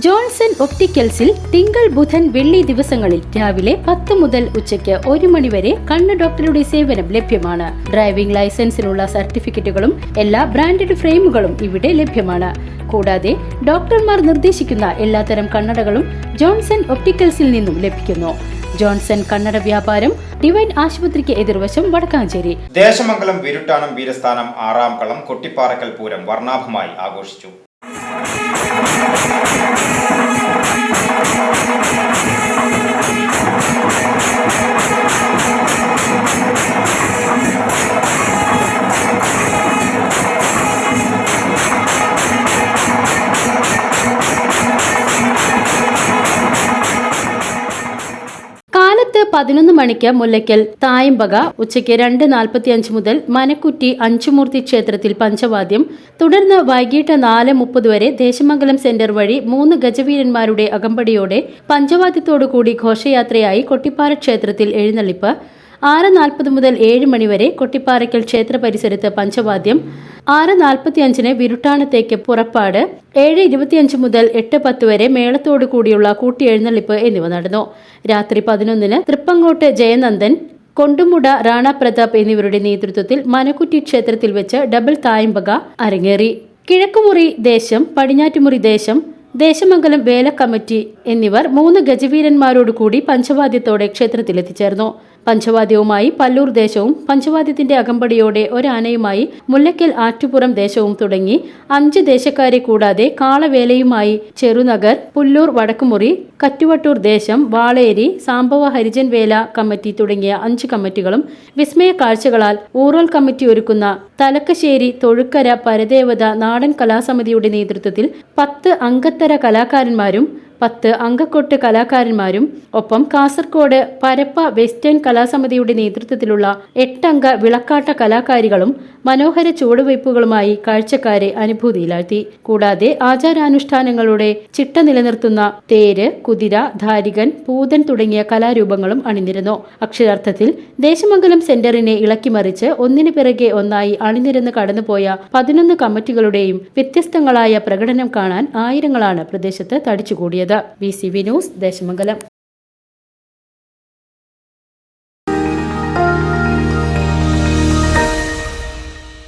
Johnson ഒപ്റ്റിക്കൽസിൽ തിങ്കൾ ബുധൻ വെള്ളി ദിവസങ്ങളിൽ രാവിലെ പത്ത് മുതൽ ഉച്ചയ്ക്ക് ഒരു മണിവരെ കണ്ണ് ഡോക്ടറുടെ സേവനം ലഭ്യമാണ്. ഡ്രൈവിംഗ് ലൈസൻസിനുള്ള സർട്ടിഫിക്കറ്റുകളും എല്ലാ ബ്രാൻഡഡ് ഫ്രെയിമുകളും ഇവിടെ ലഭ്യമാണ്. കൂടാതെ ഡോക്ടർമാർ നിർദ്ദേശിക്കുന്ന എല്ലാത്തരം കണ്ണടകളും ജോൺസൺ ഒപ്റ്റിക്കൽസിൽ നിന്നും ലഭിക്കുന്നു. ജോൺസൺ കണ്ണട വ്യാപാരം ഡിവൈൻ ആശുപത്രിക്ക് എതിർവശം വടക്കാഞ്ചേരി. ദേശമംഗലം വിരുട്ടാനം വീരസ്ഥാനം ആറാം കളം കൊട്ടിപ്പാറക്കൽ പൂരം വർണാഭമായി ആഘോഷിച്ചു. കാലത്ത് പതിനൊന്ന് മണിക്ക് മുല്ലയ്ക്കൽ തായമ്പക ഉച്ചയ്ക്ക് രണ്ട് നാൽപ്പത്തി അഞ്ച് മുതൽ മനക്കുറ്റി അഞ്ചുമൂർത്തി ക്ഷേത്രത്തിൽ പഞ്ചവാദ്യം തുടർന്ന് വൈകിട്ട് നാല് മുപ്പത് വരെ ദേശമംഗലം സെന്റർ വഴി മൂന്ന് ഗജവീരന്മാരുടെ അകമ്പടിയോടെ പഞ്ചവാദ്യത്തോടുകൂടി ഘോഷയാത്രയായി കൊട്ടിപ്പാറ ക്ഷേത്രത്തിൽ എഴുന്നള്ളിപ്പ്. ആറ് നാൽപ്പത് മുതൽ ഏഴ് മണിവരെ കൊട്ടിപ്പാറയ്ക്കൽ ക്ഷേത്ര പരിസരത്ത് പഞ്ചവാദ്യം ആറ് നാൽപ്പത്തിയഞ്ചിന് വിരുട്ടാണത്തേക്ക് പുറപ്പാട് ഏഴ് ഇരുപത്തിയഞ്ച് മുതൽ എട്ട് പത്ത് വരെ മേളത്തോടു കൂടിയുള്ള കൂട്ടിയെഴുന്നള്ളിപ്പ് എന്നിവ നടന്നു. രാത്രി പതിനൊന്നിന് തൃപ്പങ്ങോട്ട് ജയനന്ദൻ കൊണ്ടുമുട റാണ പ്രതാപ് എന്നിവരുടെ നേതൃത്വത്തിൽ മനക്കുറ്റി ക്ഷേത്രത്തിൽ വെച്ച് ഡബിൾ തായമ്പക അരങ്ങേറി. കിഴക്കുമുറി ദേശം പടിഞ്ഞാറ്റുമുറി ദേശം ദേശമംഗലം വേല കമ്മിറ്റി എന്നിവർ മൂന്ന് ഗജവീരന്മാരോടുകൂടി പഞ്ചവാദ്യത്തോടെ ക്ഷേത്രത്തിലെത്തിച്ചേർന്നു. പഞ്ചവാദ്യവുമായി പല്ലൂർ ദേശവും പഞ്ചവാദ്യത്തിന്റെ അകമ്പടിയോടെ ഒരാനയുമായി മുല്ലക്കൽ ആറ്റുപുറം ദേശവും തുടങ്ങി അഞ്ച് ദേശക്കാരെ കൂടാതെ കാളവേലയുമായി ചെറുനഗർ പുല്ലൂർ വടക്കുമുറി കറ്റുവട്ടൂർ ദേശം വാളേരി സാമ്പവ ഹരിജൻ വേല കമ്മിറ്റി തുടങ്ങിയ അഞ്ച് കമ്മിറ്റികളും വിസ്മയ കാഴ്ചകളാൽ ഊറൽ കമ്മിറ്റി ഒരുക്കുന്ന തലക്കശ്ശേരി തൊഴുക്കര പരദേവത നാടൻ കലാസമിതിയുടെ നേതൃത്വത്തിൽ പത്ത് അംഗത്തര കലാകാരന്മാരും പത്ത് അങ്കക്കൊട്ട് കലാകാരന്മാരും ഒപ്പം കാസർകോട് പരപ്പ വെസ്റ്റേൺ കലാസമിതിയുടെ നേതൃത്വത്തിലുള്ള എട്ടംഗ വിളക്കാട്ട കലാകാരികളും മനോഹര ചുവടുവയ്പ്പുകളുമായി കാഴ്ചക്കാരെ അനുഭൂതിയിലാഴ്ത്തി. കൂടാതെ ആചാരാനുഷ്ഠാനങ്ങളുടെ ചിട്ട നിലനിർത്തുന്ന തേര് കുതിര ധാരികൻ പൂതൻ തുടങ്ങിയ കലാരൂപങ്ങളും അണിനിരുന്നു. അക്ഷരാർത്ഥത്തിൽ ദേശമംഗലം സെന്ററിനെ ഇളക്കിമറിച്ച് ഒന്നിനു പിറകെ ഒന്നായി അണിനിരന്ന് കടന്നുപോയ പതിനൊന്ന് കമ്മിറ്റികളുടെയും വ്യത്യസ്തങ്ങളായ പ്രകടനം കാണാൻ ആയിരങ്ങളാണ് പ്രദേശത്ത് തടിച്ചുകൂടിയത്. B C V news Desamangalam.